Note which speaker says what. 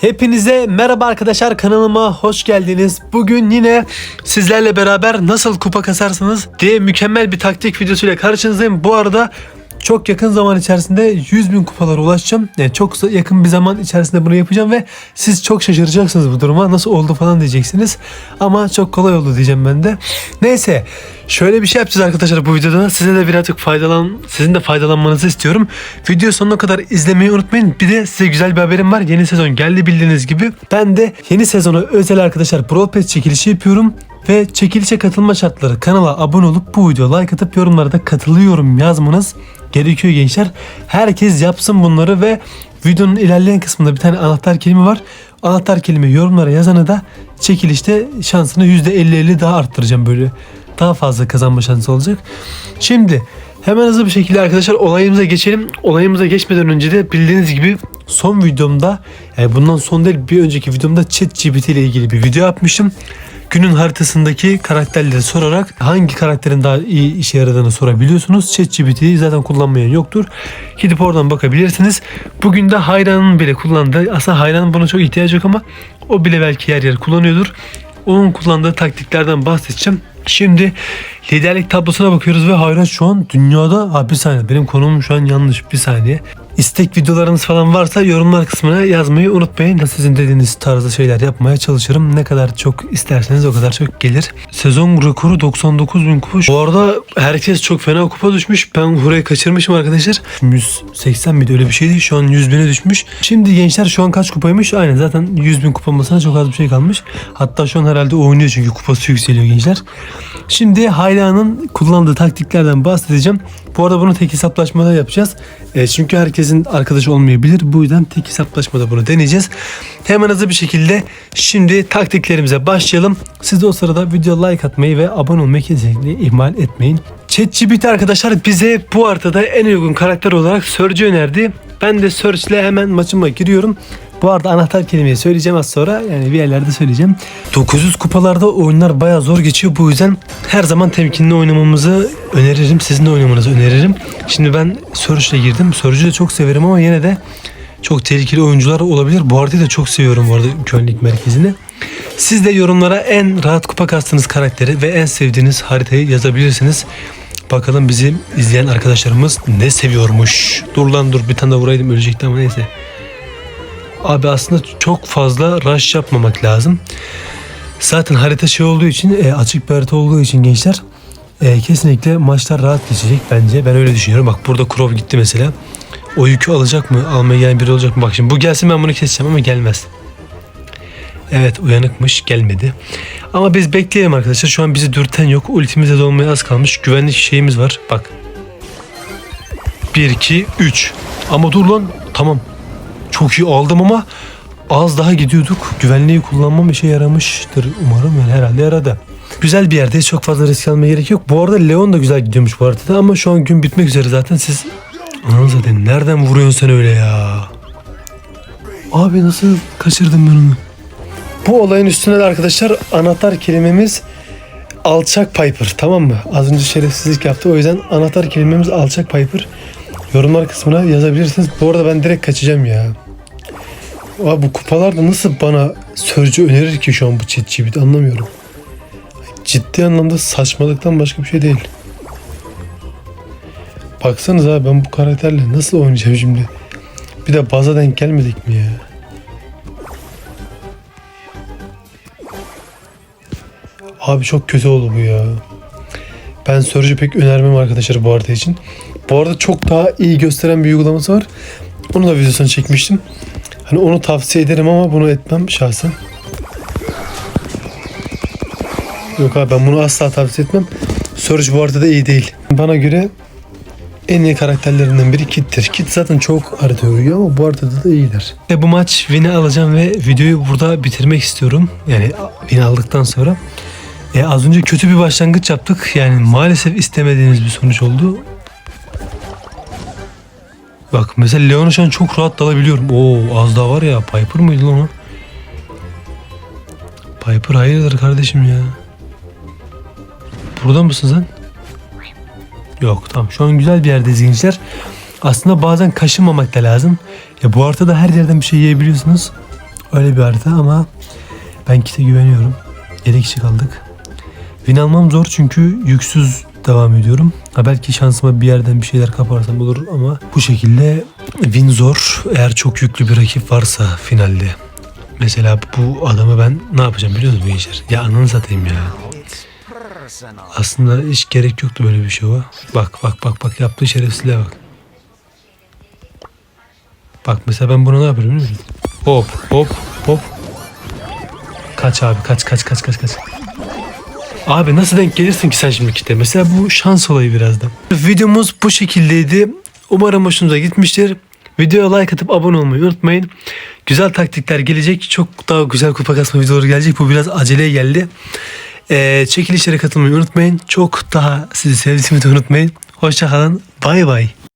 Speaker 1: Hepinize merhaba arkadaşlar kanalıma hoş geldiniz. Bugün yine sizlerle beraber nasıl kupa kasarsınız diye mükemmel bir taktik videosuyla karşınızdayım. Bu arada çok yakın zaman içerisinde 100 bin kupalara ulaşacağım. Yani çok yakın bir zaman içerisinde bunu yapacağım ve siz çok şaşıracaksınız bu duruma. Nasıl oldu falan diyeceksiniz. Ama çok kolay oldu diyeceğim ben de. Neyse şöyle bir şey yapacağız arkadaşlar bu videoda. Size de birazcık faydalan, sizin de faydalanmanızı istiyorum. Video sonuna kadar izlemeyi unutmayın. Bir de size güzel bir haberim var. Yeni sezon geldi bildiğiniz gibi. Ben de yeni sezona özel arkadaşlar Brawl Pass çekilişi yapıyorum. Ve çekilişe katılma şartları kanala abone olup bu videoya like atıp yorumlara da katılıyorum yazmanız gerekiyor gençler. Herkes yapsın bunları ve videonun ilerleyen kısmında bir tane anahtar kelime var. Anahtar kelime yorumlara yazanı da çekilişte şansını %50-50 daha arttıracağım böyle. Daha fazla kazanma şansı olacak. Şimdi hemen hızlı bir şekilde arkadaşlar olayımıza geçelim. Olayımıza geçmeden önce de bildiğiniz gibi son videomda yani bundan son değil bir önceki videomda ChatGPT ile ilgili bir video yapmıştım günün haritasındaki karakterleri sorarak hangi karakterin daha iyi işe yaradığını sorabiliyorsunuz. ChatGPT'yi zaten kullanmayan yoktur. Gidip oradan bakabilirsiniz. Bugün de Hayran'ın bile kullandığı aslında Hayran'ın buna çok ihtiyacı yok ama o bile belki yer yer kullanıyordur. Onun kullandığı taktiklerden bahsedeceğim. Şimdi liderlik tablosuna bakıyoruz ve Hayran şu an dünyada ha bir saniye benim konumum şu an yanlış bir saniye. İstek videolarınız falan varsa yorumlar kısmına yazmayı unutmayın. Sizin dediğiniz tarzda şeyler yapmaya çalışırım. Ne kadar çok isterseniz o kadar çok gelir. Sezon rekoru 99 bin kupa. Bu arada herkes çok fena kupa düşmüş. Ben burayı kaçırmışım arkadaşlar. 180 miydi öyle bir şeydi. Şu an 100 bine düşmüş. Şimdi gençler şu an kaç kupaymış? Aynen zaten 100 bin kupamasına çok az bir şey kalmış. Hatta şu an herhalde oynuyor çünkü kupası yükseliyor gençler. Şimdi Hayla'nın kullandığı taktiklerden bahsedeceğim. Bu arada bunu tek hesaplaşmada yapacağız. E, çünkü herkesin arkadaşı olmayabilir. Bu yüzden tek hesaplaşmada bunu deneyeceğiz. Hemen hızlı bir şekilde şimdi taktiklerimize başlayalım. Siz de o sırada video like atmayı ve abone olmayı kesinlikle ihmal etmeyin. ChatGPT arkadaşlar bize bu haritada en uygun karakter olarak Surge'ü önerdi. Ben de Surge ile hemen maçıma giriyorum. Bu arada anahtar kelimeyi söyleyeceğim az sonra. Yani bir yerlerde söyleyeceğim. 900 kupalarda oyunlar bayağı zor geçiyor. Bu yüzden her zaman temkinli oynamamızı öneririm. Sizin de oynamanızı öneririm. Şimdi ben Surge ile girdim. Surge'ü de çok severim ama yine de çok tehlikeli oyuncular olabilir. Bu haritayı da çok seviyorum bu arada Kölnlik merkezini. Siz de yorumlara en rahat kupa kastığınız karakteri ve en sevdiğiniz haritayı yazabilirsiniz. Bakalım bizi izleyen arkadaşlarımız ne seviyormuş. Dur lan dur bir tane de vuraydım ölecekti ama neyse. Abi aslında çok fazla rush yapmamak lazım. Zaten harita şey olduğu için e, açık bir harita olduğu için gençler e, kesinlikle maçlar rahat geçecek bence. Ben öyle düşünüyorum. Bak burada Krov gitti mesela. O yükü alacak mı? Almaya gelen biri olacak mı? Bak şimdi bu gelsin ben bunu keseceğim ama gelmez. Evet uyanıkmış gelmedi. Ama biz bekleyelim arkadaşlar. Şu an bizi dürten yok. Ultimize dolmaya az kalmış. Güvenlik şeyimiz var. Bak. 1, 2, 3. Ama dur lan. Tamam. Çok iyi aldım ama az daha gidiyorduk. Güvenliği kullanmam işe yaramıştır umarım. Yani herhalde yaradı. Güzel bir yerdeyiz. Çok fazla risk almaya gerek yok. Bu arada Leon da güzel gidiyormuş bu haritada ama şu an gün bitmek üzere zaten. Siz Anam zaten nereden vuruyorsun sen öyle ya? Abi nasıl kaçırdım ben onu? Bu olayın üstüne de arkadaşlar anahtar kelimemiz alçak Piper tamam mı? Az önce şerefsizlik yaptı o yüzden anahtar kelimemiz alçak Piper. Yorumlar kısmına yazabilirsiniz. Bu arada ben direkt kaçacağım ya. Abi bu kupalarda nasıl bana sörcü önerir ki şu an bu ChatGPT anlamıyorum. Ciddi anlamda saçmalıktan başka bir şey değil. Baksanıza ben bu karakterle nasıl oynayacağım şimdi? Bir de baza denk gelmedik mi ya? Abi çok kötü oldu bu ya. Ben Surge'ü pek önermem arkadaşlar bu harita için. Bu arada çok daha iyi gösteren bir uygulaması var. Onu da videosunu çekmiştim. Hani onu tavsiye ederim ama bunu etmem şahsen. Yok abi ben bunu asla tavsiye etmem. Surge bu arada da iyi değil. Bana göre en iyi karakterlerinden biri Kit'tir. Kit zaten çok haritaya uyuyor ama bu haritada da iyidir. Ve bu maç win'i alacağım ve videoyu burada bitirmek istiyorum. Yani win aldıktan sonra. E, az önce kötü bir başlangıç yaptık. Yani maalesef istemediğimiz bir sonuç oldu. Bak mesela Leon'a şu an çok rahat dalabiliyorum. Oo az daha var ya. Piper mıydı lan o? Piper hayırdır kardeşim ya. Burada mısın sen? Yok tamam şu an güzel bir yerdeyiz gençler. Aslında bazen kaşınmamak da lazım. Ya bu haritada her yerden bir şey yiyebiliyorsunuz. Öyle bir harita ama ben kite güveniyorum. 7 kişi kaldık. Win almam zor çünkü yüksüz devam ediyorum. Ha belki şansıma bir yerden bir şeyler kaparsam olur ama bu şekilde win zor. Eğer çok yüklü bir rakip varsa finalde. Mesela bu adamı ben ne yapacağım biliyor musunuz gençler? Ya ananı satayım ya. Aslında hiç gerek yoktu böyle bir şey o. Bak bak bak bak yaptığı şerefsizliğe bak. Bak mesela ben buna ne yapıyorum biliyor musun? Hop hop hop. Kaç abi kaç kaç kaç kaç kaç. Abi nasıl denk gelirsin ki sen şimdi kite? Mesela bu şans olayı birazdan. Videomuz bu şekildeydi. Umarım hoşunuza gitmiştir. Videoya like atıp abone olmayı unutmayın. Güzel taktikler gelecek. Çok daha güzel kupa kasma videoları gelecek. Bu biraz aceleye geldi. Ee, çekilişlere katılmayı unutmayın. Çok daha sizi sevdiğimi de unutmayın. Hoşçakalın. Bay bay.